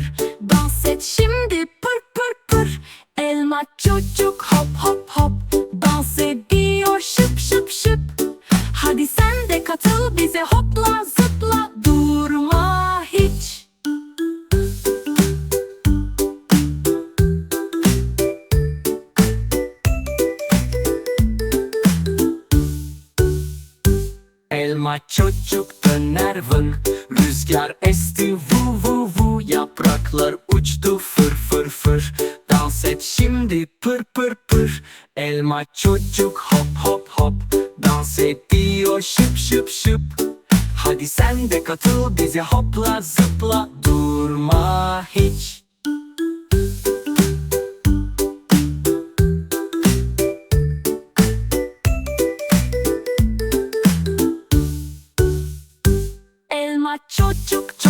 fır Dans et şimdi pır pır pır. Elma çocuk hop hop hop. Dans ediyor şıp şıp şıp. Hadi sen de katıl bize hopla zıpla. Durma hiç. Elma çocuk döner vın. Rüzgar esti vu vu Yapraklar uçtu fır fır fır. Dans et şimdi pır pır pır. Elma çocuk hop hop hop. Dans ediyor şıp şıp şıp. Hadi sen de katıl bize hopla zıpla. Durma hiç. Elma çocuk çok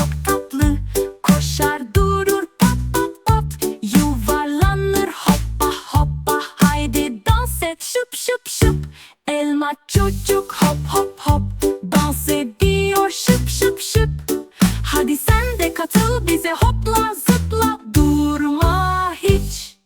Elma çocuk hop hop hop. Dans ediyor şıp şıp şıp. Hadi sen de katıl bize hopla zıpla. Durma hiç.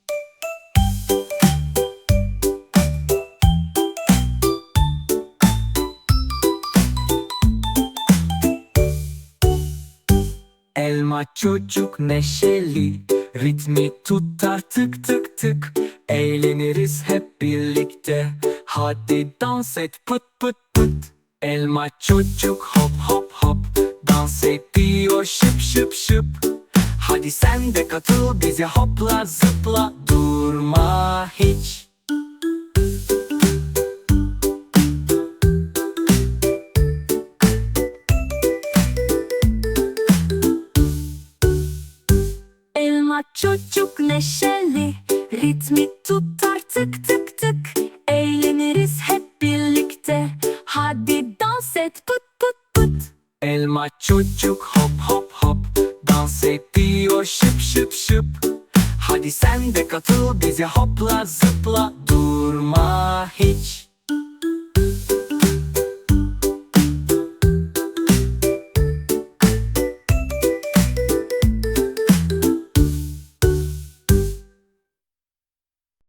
Elma çocuk neşeli Ritmi tutar tık tık tık. Eğleniriz hep birlikte. Hadi dans et pıt pıt pıt. Elma çocuk hop hop hop. Dans ediyor şıp şıp şıp. Hadi sen de katıl bize hopla zıpla. Durma hiç Ritmi tutar tık tık tık. Eğleniriz hep birlikte. Hadi dans et pıt pıt pıt Elma çocuk hop hop hop. Dans ediyor şıp şıp şıp. Hadi sen de katıl bize hopla zıpla